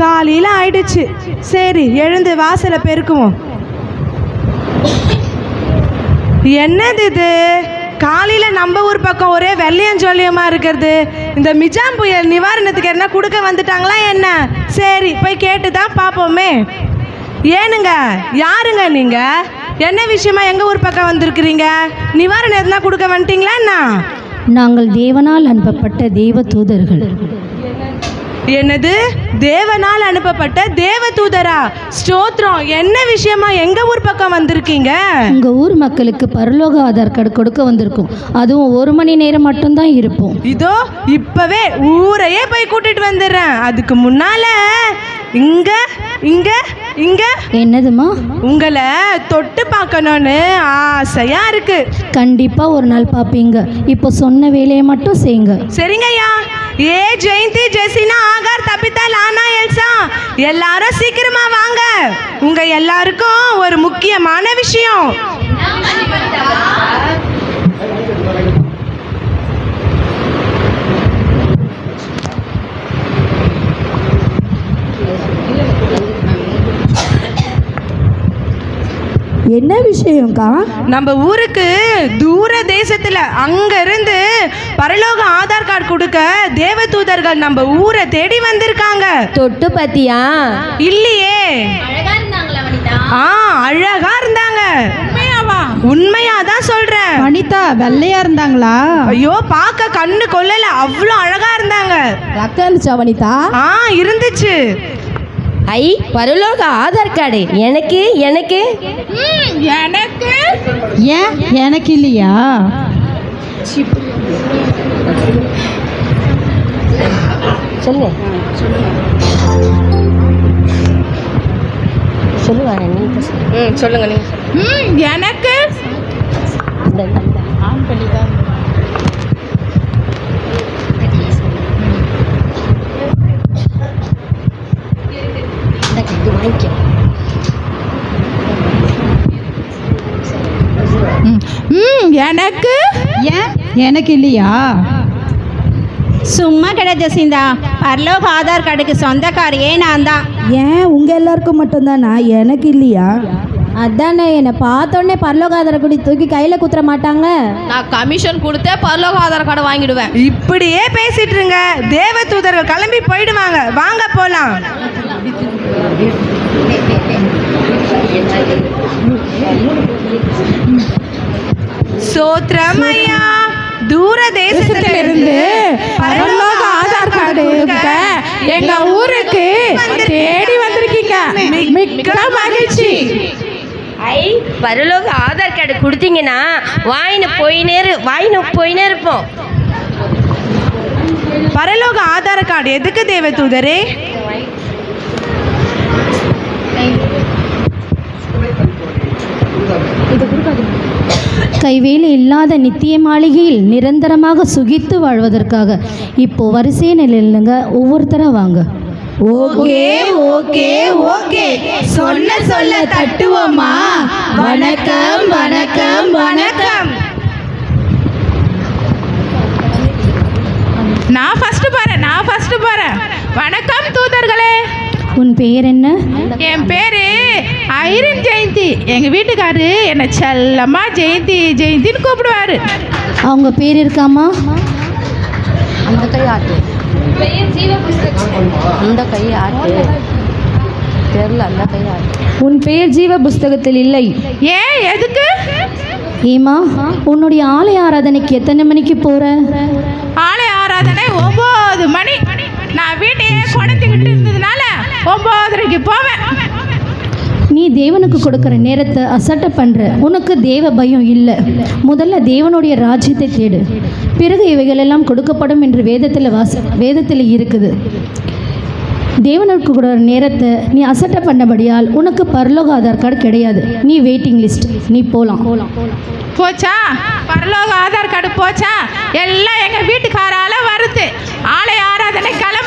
காலையில் ஆயிடுச்சு. சரி எழுந்து வாசலை பெருக்குவோம் என்னது இது? காலையில் நம்ம ஊர் பக்கம் ஒரே வெள்ளையஞ்சோலியமா இருக்கிறது. இந்த மிஜாம் புயல் நிவாரணத்துக்கு என்ன கொடுக்க வந்துட்டாங்களா என்ன? சரி போய் கேட்டு தான் பார்ப்போமே ஏனுங்க யாருங்க நீங்கள் என்ன விஷயமா எங்கள் ஊர் பக்கம் வந்திருக்கிறீங்க? நிவாரணம் எதுனா கொடுக்க வந்துட்டீங்களா என்ன? நாங்கள் தேவனால் அனுப்பப்பட்ட தெய்வ தூதர்கள். என்னது? தேவனால் அனுப்பப்பட்ட தேவ தூதரா ஸ்தோத்திரம். என்ன விஷயமா? எங்க ஊர் பக்கம் வந்திருக்கீங்க? உங்கள் ஊர் மக்களுக்கு பரலோக ஆதார் கார்டு கொடுக்க வந்திருக்கோம். அதுவும் ஒரு மணி நேரம் மட்டும்தான் இருப்போம். இதோ இப்பவே ஊரையே போய் கூட்டிட்டு வந்துடுறேன். அதுக்கு முன்னால இங்க இங்க இங்க. என்னதுமா? உங்களை தொட்டு பார்க்கணும்னு ஆசையா இருக்கு. கண்டிப்பாக ஒரு நாள் பார்ப்பீங்க. இப்போ சொன்ன வேலையை மட்டும் செய்யுங்க. சரிங்கய்யா. ஏ Jayanthi Jesina Aakar Tabitha Lana Elsa எல்லாரும் சீக்கிரமா வாங்க. உங்க எல்லாருக்கும் ஒரு முக்கியமான விஷயம். என்ன விஷயம்க்கா? நம்ம ஊருக்கு தூர தேசத்துல அங்க இருந்து பரலோக ஆதார் கார்டு கொடுக்க தேவ தூதர்கள் நம்ம ஊரை தேடி வந்திருக்காங்க. தொட்டு பத்தியா? இல்லையே. ஆ அழகா இருந்தாங்க. உண்மையா தான் சொல்றேன். வனிதா வெள்ளையா இருந்தாங்களா? ஐயோ பார்க்க கண்ணு கொல்லல அவ்வளோ அழகா இருந்தாங்க. ரத்தம் இருந்துச்சா வனிதா? ஆ இருந்துச்சு. ஐ பரலோக ஆதார் கார்டு. எனக்கு எனக்கு. ஏன்? எனக்கு இல்லையா? சொல்லுங்க சொல்லுவாங்க நீங்க ம் சொல்லுங்க நீங்க எனக்கு. வாங்கிக்க ம் எனக்கு? ஏன்? எனக்கு இல்லையா? சும்மா கிடை ஜசிந்தா. பரலோக ஆதார் கார்டுக்கு சொந்தக்காரியே நான் தான். ஏன்? உங்க எல்லாருக்கும் மட்டும்தானா? எனக்கு இல்லையா? அதானே என்னை பார்த்தோன்னே பரலோக ஆதார குடி தூக்கி கையில குத்துற மாட்டாங்க. நான் கமிஷன் கொடுத்தே பரலோக ஆதார் கார்டு வாங்கிடுவேன். இப்படியே பேசிட்டு இருங்க. தேவ தூதர்கள் கிளம்பி போயிடுவாங்க. வாங்க போலாம். சோத்ரம் ஐயா தூர தேசத்துல இருந்து பரலோக ஆதார் கார்டு கொடுக்க எங்க ஊருக்கு தேடி வந்திருக்கீங்க. மிக்க மகிழ்ச்சி. ஐ பரலோக ஆதார் கார்டு கொடுத்தீங்கன்னா வாயின்னு போயினே இரு வாயின்னு போயினே இருப்போம். பரலோக ஆதார் கார்டு எதுக்கு தேவ தூதரே? கைவேலை இல்லாத நித்திய மாளிகையில் நிரந்தரமாக சுகித்து வாழ்வதற்காக இப்போ வரிசை நிலையிலுங்க ஒவ்வொருத்தராக வாங்க. Okay okay okay. சொல்ல சொல்ல தட்டுவோமா? வணக்கம் வணக்கம் வணக்கம். நான் ஃபர்ஸ்ட் போறேன் நான் ஃபர்ஸ்ட் போறேன். வணக்கம் தூதர்களே. உன் பெயர் என்ன? என் பேரு ஐரின் ஜெயந்தி. எங்க வீட்டுக்காரு என்னை செல்லமா ஜெயந்தி ஜெயந்தின்னு கூப்பிடுவாரு. அவங்க பேர் இருக்காமா அந்த கை ஆட்டு அந்த கை ஆட்டு தெரில அந்த கை ஆட்டு உன் பெயர் ஜீவ புஸ்தகத்தில் இல்லை. ஏன் எதுக்கு? ஏமா உன்னுடைய ஆலய ஆராதனைக்கு எத்தனை மணிக்கு போற? ஆலய ஆராதனை ஒம்பது மணி. நான் வீட்டையே குணத்துக்கிட்டு ஒம்பதரைக்கு போவேன். நீ தேவனுக்கு கொடுக்குற நேரத்தை அசட்ட பண்ற. உனக்கு தேவ பயம் இல்லை. முதல்ல தேவனுடைய ராஜ்யத்தை தேடு. பிறகு இவைகளெல்லாம் கொடுக்கப்படும் என்று வேதத்தில் வாச வேதத்தில் இருக்குது. தேவனுக்கு கொடுக்குற நேரத்தை நீ அசட்ட பண்ணபடியால் உனக்கு பரலோக ஆதார் கார்டு கிடையாது. நீ வெயிட்டிங் லிஸ்ட் நீ போகலாம் போச்சா? பரலோக ஆதார் கார்டு போச்சா? எல்லாம் எங்க வீட்டுக்காரால வருது. ஆலய ஆராதனை நேரத்துல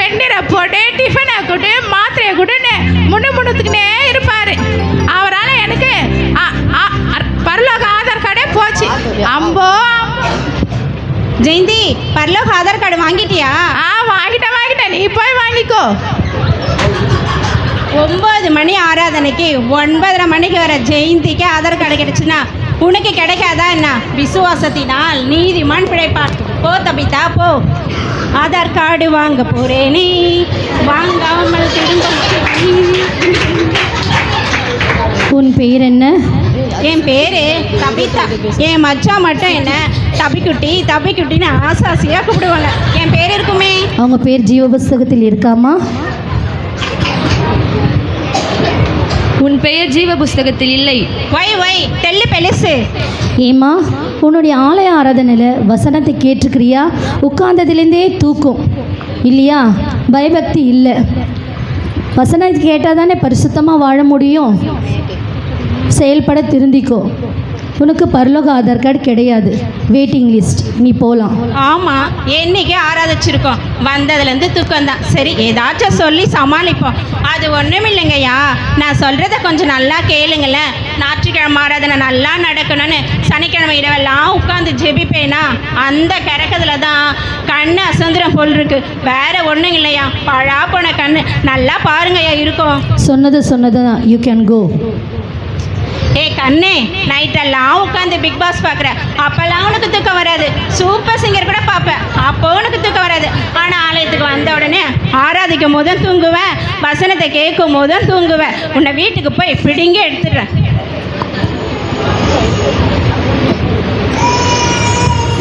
வெந்நீரை போட்டு டிஃபனை கொடு மாத்திரையை கொடுன்னு முன்னு முன்னுத்துக்குனே இருப்பாரு. அவரால் எனக்கு பரலோக ஆதார் கார்டே போச்சு. அம்போ அம்போ. ஜெயந்தி பரலோக ஆதார் கார்டு வாங்கிட்டியா? ஆ வாங்கிட்டேன் வாங்கிட்டேன். நீ போய் வாங்கிக்கோ. ஒம்பது மணி ஆராதனைக்கு ஒன்பதரை மணிக்கு வர ஜெயந்திக்கு ஆதார் கார்டு கிடைச்சுன்னா உனக்கு கிடைக்காதா என்ன? விசுவாசத்தினால் நீதிமான் பிழைப்பான் போ தபிதா போ. ஆதார் கார்டு வாங்க போறேனே. வாங்காமல் திரும்ப உன் பெயர் என்ன? என் பேரு தபிதா. என் மச்சான் மட்டும் என்ன தபிக்குட்டி தபிக்குட்டின்னு ஆசாசியாக கூப்பிடுவாங்க. என் பேர் இருக்குமே. அவங்க பேர் ஜீவ புஸ்தகத்தில் இருக்காமா? உன் பெயர் ஜீவ புஸ்தகத்தில் இல்லை. ஒய் ஒய் தெல்லு பெருசு ஏமா உன்னுடைய ஆலய ஆராதனையில் வசனத்தை கேட்டிருக்கிறியா? உட்கார்ந்ததுலேருந்தே தூக்கும். இல்லையா? பயபக்தி இல்லை. வசனத்தை கேட்டால் தானே பரிசுத்தமாக வாழ முடியும்? செயல்பட திருந்திக்கோ. உனக்கு பரலோக ஆதார் கார்டு கிடையாது. வெயிட்டிங் லிஸ்ட் நீ போகலாம் ஆமாம் என்னைக்கு ஆராதிச்சிருக்கோம். வந்ததுலேருந்து தூக்கம் தான் சரி ஏதாச்சும் சொல்லி சமாளிப்போம். அது ஒன்றும் இல்லைங்கய்யா. நான் சொல்கிறத கொஞ்சம் நல்லா கேளுங்களேன். ஞாயிற்றுக்கிழமை ஆராதனை நல்லா நடக்கணும்னு சனிக்கிழமை இரவெல்லாம் உட்காந்து ஜெபிப்பேனா? அந்த கிறக்கத்துல தான் கண்ணு அசந்திரம் போல் இருக்கு. வேற ஒன்றும் இல்லையா? பழா போன கண்ணு. நல்லா பாருங்கய்யா இருக்கும். சொன்னது சொன்னது தான் யூ கேன் கோ ஏய் கண்ணே நைட்டெல்லாம் உட்காந்து பிக் பாஸ் பார்க்குற. அப்போல்லாம் உனக்கு தூக்கம் வராது. சூப்பர் சிங்கர் கூட பார்ப்பேன். அப்போ உனக்கு தூக்கம் வராது. ஆனால் ஆலயத்துக்கு வந்த உடனே ஆராதிக்கும் போதும் தூங்குவேன். வசனத்தை கேட்கும் போதும் தூங்குவேன். உன்னை வீட்டுக்கு போய் பிடிங்க எடுத்துடுறேன்.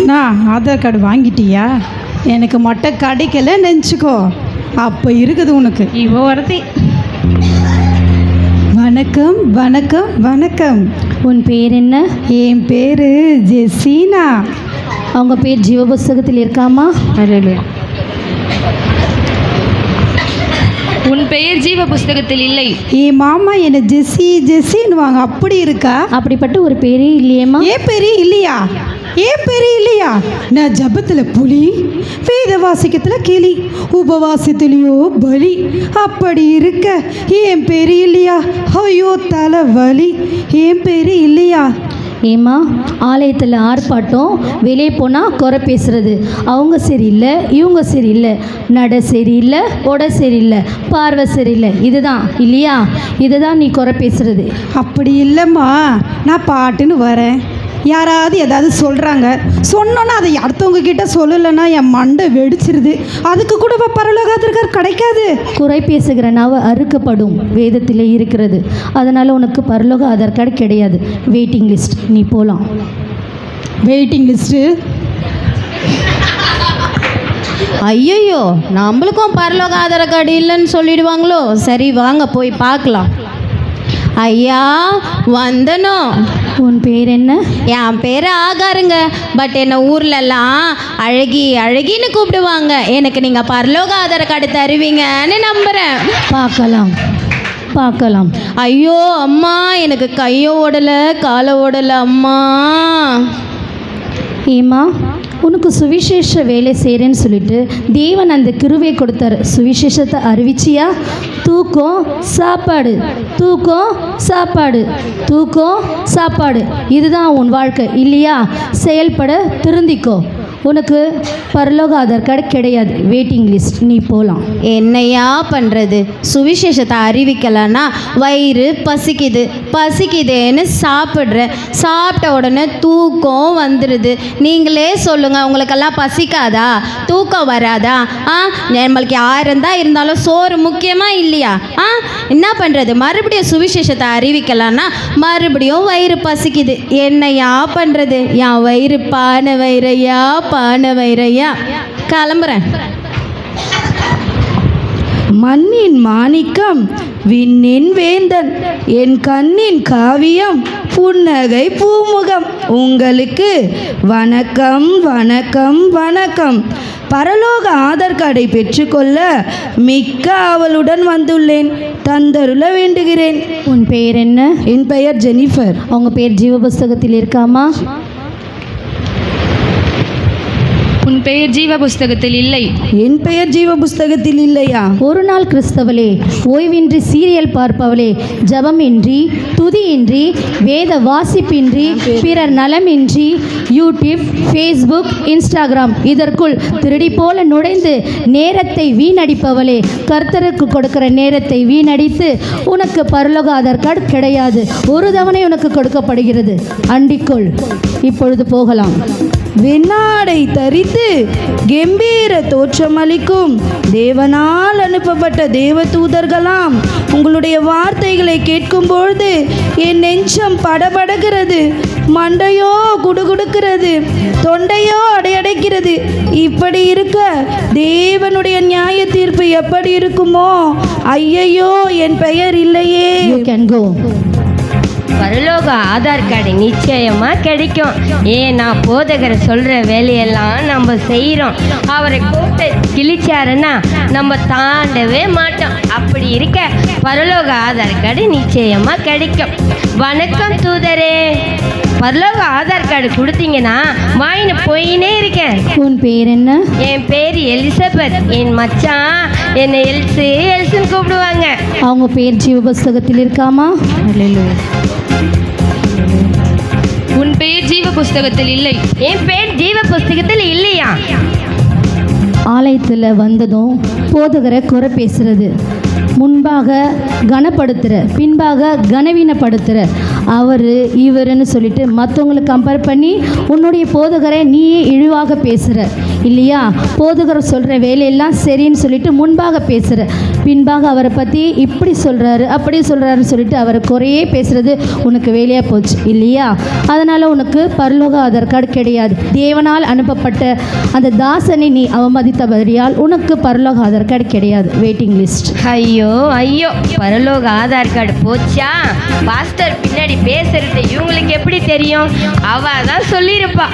நான் ஆதார் கார்டு வாங்கிட்டியா? எனக்கு மொட்டை கிடைக்கல நினச்சிக்கோ அப்போ இருக்குது உனக்கு. இவ ஒருத்தி. வணக்கம் வணக்கம் வணக்கம். உன் பேர் என்ன? என் பேர் ஜெசீனா. அவங்க பேர் ஜீவ புஸ்தகத்தில் இருக்காமா உன் பெயர் ஜீவ புஸ்தகத்தில் இல்லை. என் மாமா என்னை ஜெஸ்ஸி ஜெஸ்ஸின்னுவாங்க அப்படி இருக்கா? அப்படிப்பட்ட ஒரு பேரே இல்லையேம்மா. ஏன் பெரிய இல்லையா? ஏன் பெரிய இல்லையா? நான் ஜபத்தில் புலி வேத வாசிக்கத்தில் கிளி உபவாசத்துலேயோ பலி. அப்படி இருக்க ஏன் பெரிய இல்லையா? ஐயோ தலை வலி ஏன் பெரிய இல்லையா? ஏம்மா ஆலயத்தில் ஆர்ப்பாட்டம் வெளியே போனால் குறை பேசுறது. அவங்க சரியில்லை இவங்க சரியில்லை. நட சரியில்லை உட சரியில்லை பார்வை சரியில்லை. இதுதான் இல்லையா? இதுதான் நீ குறை பேசுறது. அப்படி இல்லைம்மா. நான் பாட்டுன்னு வரேன். யாராவது ஏதாவது சொல்கிறாங்க சொன்னோன்னா அதை அடுத்தவங்க கிட்ட சொல்லலைன்னா என் மண்டை வெடிச்சிருது. அதுக்கு கூட பரலோகத்திற்கார் கிடைக்காது. குறை பேசுகிற நாவ அறுக்கப்படும் வேதத்திலே இருக்கிறது. அதனால் உனக்கு பரலோக ஆதார் கார்டு கிடையாது. வெயிட்டிங் லிஸ்ட் நீ போகலாம் வெயிட்டிங் லிஸ்ட்டு ஐயையோ நம்மளுக்கும் பரலோக ஆதார கார்டு இல்லைன்னு சொல்லிடுவாங்களோ? சரி வாங்க போய் பார்க்கலாம். ஐயா வந்தனும் உன் பேர் என்ன? என் பேர் ஆகாருங்க. பட் என்னை ஊர்லலாம் அழகி அழகின்னு கூப்பிடுவாங்க. எனக்கு நீங்கள் பரலோக ஆதார கார்டு தருவீங்கன்னு நம்புகிறேன் பார்க்கலாம். பார்க்கலாம். ஐயோ அம்மா எனக்கு கையை ஓடலை காலை ஓடலை அம்மா. ஏம்மா? உனக்கு சுவிசேஷ வேலை செய்கிறேன்னு சொல்லிட்டு தேவன் அந்த கிருவை கொடுத்தாரு. சுவிசேஷத்தை அறிவிச்சியா? தூக்கம் சாப்பாடு. தூக்கம் சாப்பாடு. தூக்கம் சாப்பாடு. இதுதான் உன் வாழ்க்கை. இல்லையா? செயல்பட திருந்திக்கோ. உனக்கு பரலோக ஆதார் கார்டு கிடையாது. வெயிட்டிங் லிஸ்ட் நீ போகலாம் என்னையா பண்ணுறது சுவிசேஷத்தை அறிவிக்கலன்னா வயிறு பசிக்குது. பசிக்குதேன்னு சாப்பிட்றேன் சாப்பிட்ட உடனே தூக்கம் வந்துடுது நீங்களே சொல்லுங்கள் உங்களுக்கெல்லாம் பசிக்காதா? தூக்கம் வராதா? ஆ? நம்மளுக்கு யாரும் தான் இருந்தாலும் சோறு முக்கியமாக இல்லையா? ஆ? என்ன பண்ணுறது மறுபடியும் சுவிசேஷத்தை அறிவிக்கலான்னா மறுபடியும் வயிறு பசிக்குது. என்னையா பண்ணுறது என் வயிறு பானை வயிறையா பானை வயிறையா கிளம்புறேன். மண்ணின் மாணிக்கம் விண்ணின் வேந்தன் என் கண்ணின் காவியம் புன்னகை பூமுகம். உங்களுக்கு வணக்கம் வணக்கம் வணக்கம். பரலோக ஆதார் கார்டை பெற்றுக்கொள்ள மிக்க ஆவலுடன் வந்துள்ளேன். தந்தருள வேண்டுகிறேன். உன் பெயர் என்ன? என் பெயர் ஜெனிஃபர். அவங்க பேர் ஜீவ புஸ்தகத்தில் இருக்காமா? உன் பெயர் ஜீவ புஸ்தகத்தில் இல்லை. என் பெயர் ஜீவ புஸ்தகத்தில் இல்லையா? ஒரு நாள் கிறிஸ்தவளே ஓய்வின்றி சீரியல் பார்ப்பவளே ஜபமின்றி துதியின்றி வேத வாசிப்பின்றி பிறர் நலமின்றி யூடியூப் ஃபேஸ்புக் இன்ஸ்டாகிராம் இதற்குள் திருடி போல நுழைந்து நேரத்தை வீணடிப்பவளே கர்த்தருக்கு கொடுக்கிற நேரத்தை வீணடித்து உனக்கு பரலோக ஆதார் கார்டு கிடையாது. ஒரு தவணை உனக்கு கொடுக்கப்படுகிறது. அண்டிக்கொள். இப்பொழுது போகலாம். வெண்ணாடை தரித்து கெம்பீர தோற்றமளிக்கும் தேவனால் அனுப்பப்பட்ட தேவ தூதர்களாம் உங்களுடைய வார்த்தைகளை கேட்கும் பொழுது என் நெஞ்சம் படபடகிறது மண்டையோ குடுகுடுக்கிறது தொண்டையோ அடையடைக்கிறது. இப்படி இருக்க தேவனுடைய நியாய தீர்ப்பு எப்படி இருக்குமோ? ஐயையோ என் பெயர் இல்லையே. யூ கேன் கோ பரலோக ஆதார் கார்டு நிச்சயமா கிடைக்கும். ஏன்னா போதகர் சொல்ற வேலையெல்லாம் நம்ம செய்கிறோம் அவரை கூப்பிட்டு கிழிச்சாருன்னா நம்ம தாண்டவே மாட்டோம். அப்படி இருக்க பரலோக ஆதார் கார்டு நிச்சயமா கிடைக்கும். வணக்கம் தூதரே. பரலோக ஆதார் கார்டு கொடுத்தீங்கன்னா வாங்கின்னு போயினே இருக்கேன். உன் பேர் என்ன? என் பேர் எலிசபெத். என் மச்சான் என்னை எல்சு எல்சுன்னு கூப்பிடுவாங்க. அவங்க பேர் ஜீவ புஸ்தகத்தில் இருக்காமா உன் பெயர் ஜீவ புஸ்தகத்தில் இல்லை. என் பேர் ஜீவ புஸ்தகத்தில் இல்லையா? ஆலயத்தில் வந்ததும் போதகரை குறை பேசுறது. முன்பாக கனப்படுத்துகிற பின்பாக கனவீனப்படுத்துகிற அவர் இவருன்னு சொல்லிட்டு மற்றவங்களை கம்பேர் பண்ணி உன்னுடைய போதகரை நீயே இழிவாக பேசுகிற இல்லையா? போதகர் சொல்கிற வேலையெல்லாம் சரின்னு சொல்லிட்டு முன்பாக பேசுகிற பின்பாக அவரை பற்றி இப்படி சொல்கிறாரு அப்படி சொல்கிறாருன்னு சொல்லிட்டு அவரை குறையே பேசுகிறது உனக்கு வேலையாக போச்சு இல்லையா? அதனால் உனக்கு பரலோக ஆதார் கார்டு கிடையாது. தேவனால் அனுப்பப்பட்ட அந்த தாசனை நீ அவமதித்தபடியால் உனக்கு பரலோக ஆதார் கார்டு கிடையாது. வெயிட்டிங் லிஸ்ட் ஐயோ. ஐயோ பரலோக ஆதார் கார்டு போச்சா? பாஸ்டர் பின்னாடி பேசுறது இவங்களுக்கு எப்படி தெரியும்? அவ தான் சொல்லியிருப்பா.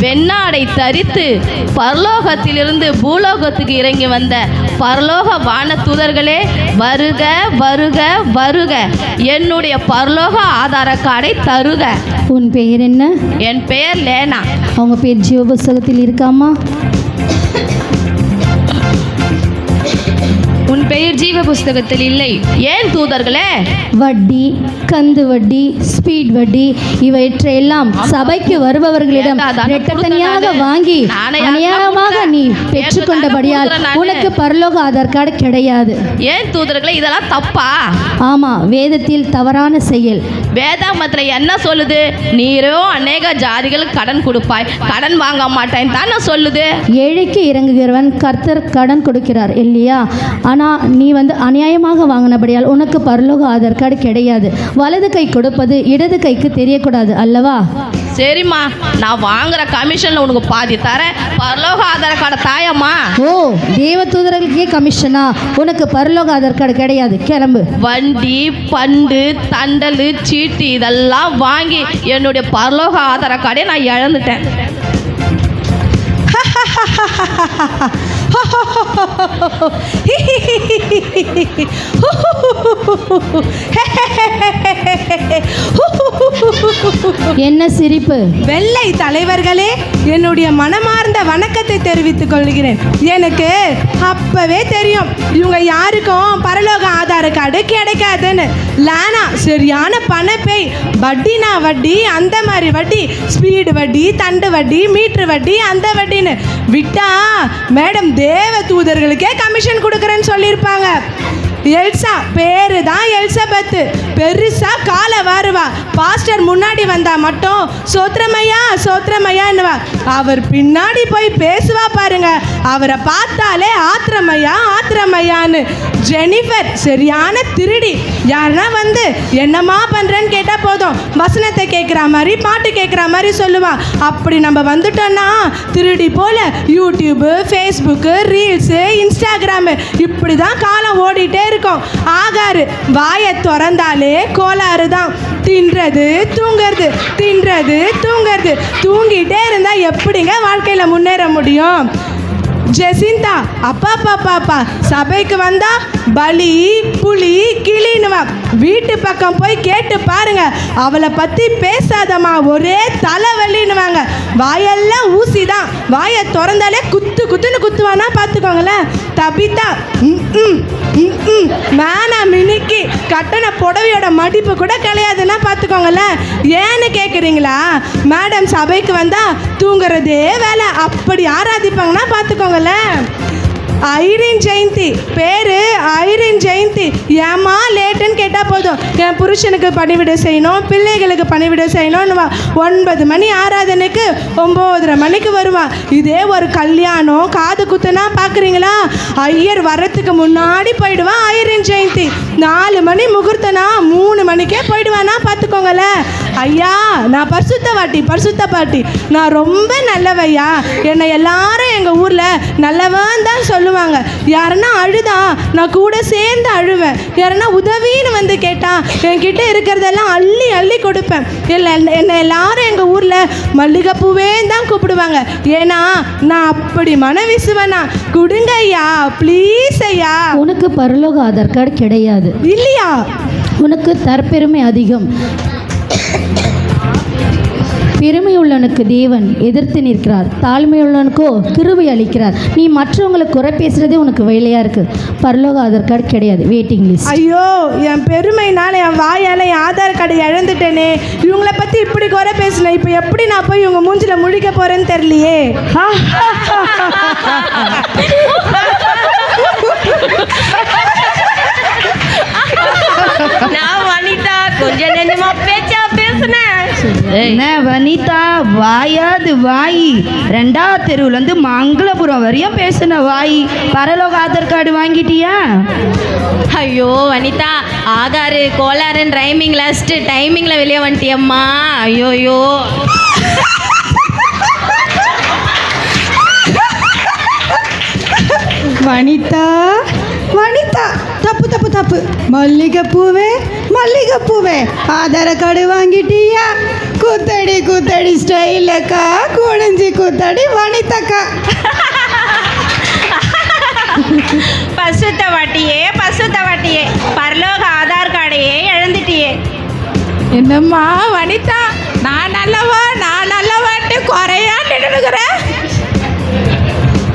வெண்ணாடை தரித்து பரலோகத்திலிருந்து பூலோகத்துக்கு இறங்கி வந்த பரலோக வான தூதர்களே வருக வருக வருக. என்னுடைய பரலோக ஆதார கார்டை தருக. உன் பெயர் என்ன? என் பெயர் லேனா. அவங்க பேர் ஜீவ புஸ்தகத்தில் இருக்காமா? பெயர் ஜீவ புஸ்தகத்தில் இல்லை. ஏன் தூதர்களே? வட்டி கந்து வட்டி ஸ்பீட் வட்டி இவற்றையெல்லாம் சபைக்கு வருபவர்களிடம் ஏண்டா, தானே இரட்டத்தனியாக கொடுத்தேன் நானு. வாங்கி அநியாயமாக? நீ பெற்றுக்கொண்டபடியால் உனக்கு. பரலோக ஆதார் கார்டு கிடையாது. ஏன் தூதர்களே இதெல்லாம் தப்பா? ஆமா வேதத்தில் தவறான செயல். வேதாமத்துல என்ன சொல்லுது? நீரோ அநேக ஜாதிகளுக்கு கடன் கொடுப்பாய். கடன் வாங்க மாட்டேன் தானே சொல்லுது? ஏழைக்கு இறங்குகிறவன் கர்த்தர் கடன் கொடுக்கிறார் இல்லையா? ஆனால் நீ வந்து அநியாயமாக வாங்கினபடியால் உனக்கு பரலோக ஆதார் கார்டு கிடையாது. வலது கை கொடுப்பது இடது கைக்கு தெரியக்கூடாது அல்லவா? சரிம்மா நான் வாங்குற கமிஷன்ல உனக்கு பாதி தரேன். பரலோக ஆதார கார்டை தாயம்மா. ஓ தேவ தூதர்களுக்கே கமிஷனா? உனக்கு பரலோக ஆதார் கார்டு கிடையாது. கிளம்பு. வண்டி பண்டு தண்டல் சீட்டு இதெல்லாம் வாங்கி என்னுடைய பரலோக ஆதார கார்டை நான் இழந்துட்டேன். என்ன சிரிப்பு? வெள்ளை தலைவர்களே என்னுடைய மனமார்ந்த வணக்கத்தை தெரிவித்துக் கொள்கிறேன். எனக்கு அப்பவே தெரியும் இவங்க யாருக்கும் பரலோக ஆதார கார்டு கிடைக்காதுன்னு. லானா சரியான பணப்பேய் வட்டினா வட்டி அந்த மாதிரி வட்டி. ஸ்பீடு வட்டி தண்டு வட்டி மீட்ரு வட்டி அந்த வட்டின்னு. விட்டா மேடம் தேவ தூதர்களுக்கே கமிஷன் கொடுக்குறேன்னு சொல்லியிருப்பாங்க. எல்சா பேரு தான் எல்சபத்து. பெருசா காலை வாருவா. பாஸ்டர் முன்னாடி வந்தா மட்டும் சோத்திரமையா சோத்திரமையான்னுவா. அவர் பின்னாடி போய் பேசுவா பாருங்க. அவரை பார்த்தாலே ஆத்திரமையா ஆத்திரமையான்னு. ஜெனிஃபர் சரியான திருடி. யாருன்னா வந்து என்னம்மா பண்றேன்னு கேட்டா போதும். வசனத்தை கேட்குற மாதிரி பாட்டு கேட்குற மாதிரி சொல்லுவா. அப்படி நம்ம வந்துட்டோம்னா திருடி போல யூடியூப்பு ஃபேஸ்புக்கு ரீல்ஸு இன்ஸ்டாகிராமு இப்படி தான் காலம் ஓடிட்டே இருக்கும். ஆகாரு வாயை திறந்தாலே கோளாறு தான். தின்றது தூங்குறது தின்றது தூங்குறது. தூங்கிட்டே இருந்தா எப்படிங்க வாழ்க்கையில முன்னேற முடியும்? ஜெசிந்தா அப்பா பாப்பா அப்பா சபைக்கு வந்தா பலி வீட்டு பக்கம் போய் கேட்டு பாருங்க. அவளை பத்தி பேசாதம்மா. ஒரே தலைவலின்னுவாங்க. வாயெல்லாம் ஊசி தான் வாயை திறந்தாலே குத்து குத்துன்னு குத்துவானா பார்த்துக்கோங்களேன் தபிதா ம் ம் ம் ம் மேனா மினிக்கு கட்டண புடவையோட மடிப்பு கூட கிடையாதுன்னா பார்த்துக்கோங்களேன் ஏன்னு கேட்குறீங்களா மேடம் சபைக்கு வந்தால் தூங்குறதே வேலை. அப்படி ஆராதிப்பாங்கன்னா பார்த்துக்கோங்களேன் ஐரின் ஜெயந்தி. பேரு ஐரின் ஜெயந்தி. ஏமா லேட்டுன்னு கேட்டால் போதும். என் புருஷனுக்கு பணிவிட செய்யணும் பிள்ளைகளுக்கு பணிவிட செய்யணும்னு வா. ஒன்பது மணி ஆராதனைக்கு ஒம்போதரை மணிக்கு வருவான் இதே ஒரு கல்யாணம். காது குத்துனா பார்க்குறீங்களா ஐயர் வர்றதுக்கு முன்னாடி போயிடுவான் ஐரின் ஜெயந்தி. நாலு மணி முகூர்த்தனா? மூணு மணிக்கே போயிடுவானா? பார்த்துக்கோங்களேன் ஐயா நான் பரிசுத்த வாட்டி பரிசுத்த பாட்டி. நான் ரொம்ப நல்லவையா. என்னை எல்லாரும் எங்கள் ஊரில் நல்லவன் தான் சொல்லுவாங்க. யாருன்னா அழுதா நான் கூட சேர்ந்து அழுவேன். யாருன்னா உதவின்னு வந்து கேட்டா என்கிட்ட இருக்கிறதெல்லாம் அள்ளி அள்ளி கொடுப்பேன். இல்லை என்னை எல்லாரும் எங்கள் ஊரில் மல்லிகைப்பூவே தான் கூப்பிடுவாங்க. ஏன்னா நான் அப்படி மன விசுவனா கொடுங்க ஐயா ப்ளீஸ் ஐயா. உனக்கு பரலோக ஆதார் கார்டு கிடையாது. இல்லையா? உனக்கு தற்பெருமை அதிகம். பெருமையுள்ளவனுக்கு தேவன் எதிர்த்து நிற்கிறார். தாழ்மையுள்ளவனுக்கோ கிருபை அளிக்கிறார். நீ மற்றவங்களை குறை பேசுறதே உனக்கு வேலையா இருக்கு. பரலோக ஆதார் கார்டு கிடையாது. வெயிட்டிங் லிஸ்ட் ஐயோ என் பெருமைனால என் வாயால் என் ஆதார் கார்டு இழந்துட்டேனே இவங்கள பற்றி இப்படி குறை பேசினேன் இப்போ எப்படி நான் போய் இவங்க மூஞ்சில முழிக்க போகிறேன்னு தெரியலையே. நான் கொஞ்சம் நெஞ்சமா பேச்சா பேசுனேன் வனிதா? வாயாது வாய். ரெண்டாவது தெருவுலேருந்து மங்களபுரம் வரையும் பேசின வாய். பரலோக ஆதார் கார்டு வாங்கிட்டியா? ஐயோ வனிதா. ஆதாரு கோளாறுன்னு ரைமிங் லாஸ்ட்டு டைமிங்கில் வெளியே வந்துட்டியம்மா. ஐயோயோ. வனிதா? வனிதா தப்பு தப்பு தப்பு மல்லிகைப்பூவே மல்லிகைப்பூவே ஆதார கார்டு வாங்கிட்டியா கூத்தடி கூத்தடி ஸ்டைலக்கா குழஞ்சி கூத்தடி வனிதாக்கா பசுத்த வாட்டியே பசுத்த வாட்டியே பரலோக ஆதார் கார்டையே இழந்துட்டியே என்னம்மா வனிதா நான் நல்லவா நான் நல்லவான்ட்டு குறையா நின்றுக்கிறேன்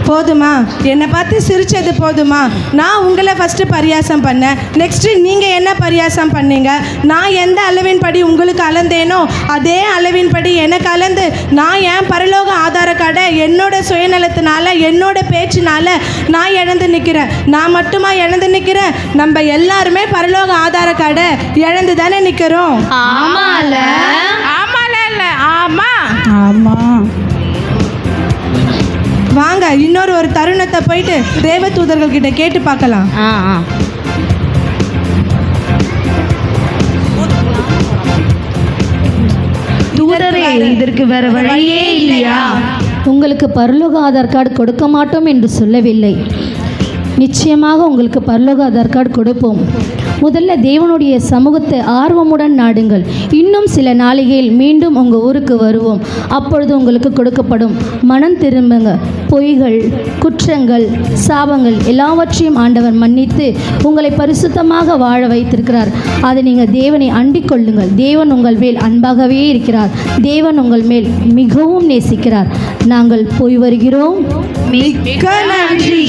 போதுமா? என்னை பார்த்து சிரிச்சது போதுமா? நான் உங்களை ஃபஸ்ட்டு பரியாசம் பண்ணேன். நெக்ஸ்ட்டு நீங்கள் என்ன பரியாசம் பண்ணீங்க? நான் எந்த அளவின் படி உங்களுக்கு அளந்தேனோ அதே அளவின் படி எனக்கு அளந்து நான் என் பரலோக ஆதார கார்டை என்னோட சுயநலத்தினால என்னோட பேச்சினால நான் இழந்து நிற்கிறேன் நான் மட்டுமா இழந்து நிற்கிறேன் நம்ம எல்லாருமே பரலோக ஆதார கார்டை இழந்து தானே நிற்கிறோம் ஆமால. ஆமால இல்லை. ஆமா. ஆமாம் வாங்க இன்னொரு ஒரு தருணத்தை போயிட்டு தேவ தூதர்கள் கிட்ட கேட்டு பார்க்கலாம். ஆ ஆ. தூதரே இதற்கு வேற வழியே இல்லையா? உங்களுக்கு பரலோக ஆதார் கார்டு கொடுக்க மாட்டோம் என்று சொல்லவில்லை. நிச்சயமாக உங்களுக்கு பரலோக ஆதார் கார்டு கொடுப்போம். முதல்ல தேவனுடைய சமூகத்தை ஆர்வமுடன் நாடுங்கள். இன்னும் சில நாளிகையில் மீண்டும் உங்கள் ஊருக்கு வருவோம். அப்பொழுது உங்களுக்கு கொடுக்கப்படும் மனம் திரும்புங்க. பொய்கள் குற்றங்கள் சாபங்கள் எல்லாவற்றையும் ஆண்டவர் மன்னித்து உங்களை பரிசுத்தமாக வாழ வைத்திருக்கிறார். அதை நீங்கள் தேவனை அண்டிக் கொள்ளுங்கள். தேவன் உங்கள் மேல் அன்பாகவே இருக்கிறார். தேவன் உங்கள் மேல் மிகவும் நேசிக்கிறார். நாங்கள் போய் வருகிறோம். மிக்க நன்றி.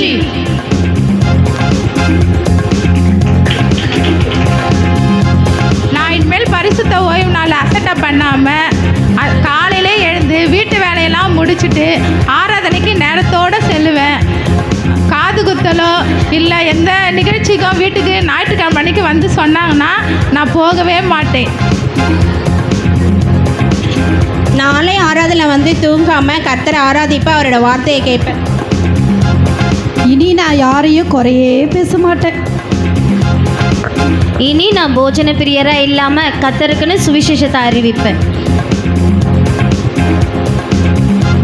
பண்ணாமல் காலையிலே எழுந்து வீட்டு வேலையெல்லாம் முடிச்சுட்டு ஆராதனைக்கு நேரத்தோடு செல்லுவேன். காது குத்தலோ இல்லை எந்த நிகழ்ச்சிக்கும் வீட்டுக்கு ஞாயிற்றுக்கிழமை மணிக்கு வந்து சொன்னாங்கன்னா நான் போகவே மாட்டேன். நாளை ஆராதனை வந்து தூங்காம கர்த்தரை ஆராதிப்பேன் அவரோட வார்த்தையை கேட்பேன். இனி நான் யாரையும் குறையே பேச மாட்டேன். இனி நான் போஜன பிரியரா இல்லாம கத்தருக்குன்னு சுவிசேஷத்தை அறிவிப்பேன்.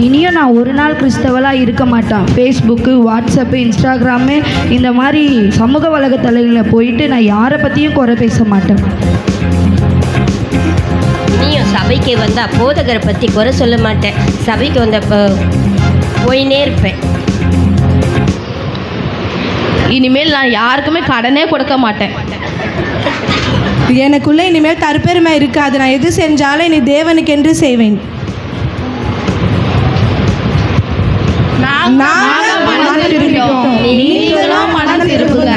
இனியும் நான் ஒரு நாள் கிறிஸ்தவளாக இருக்க மாட்டேன். ஃபேஸ்புக்கு வாட்ஸ்அப்பு இன்ஸ்டாகிராமு இந்த மாதிரி சமூக வலைத்தளங்களில் போயிட்டு நான் யாரை பற்றியும் குறை பேச மாட்டேன். நீயும் சபைக்கு வந்தா போதகரை பற்றி குறை சொல்ல மாட்டேன். சபைக்கு வந்த போயினே இருப்பேன். இனிமேல் நான் யாருக்குமே கடனே கொடுக்க மாட்டேன். எனக்குள்ள இனிமேல் தற்பெருமை இருக்காது. நான் எது செஞ்சாலும் இனி தேவனுக்கென்று செய்வேன். நாங்க மனம் திரும்பிட்டோம். நீங்களும் மனம் திரும்புங்க.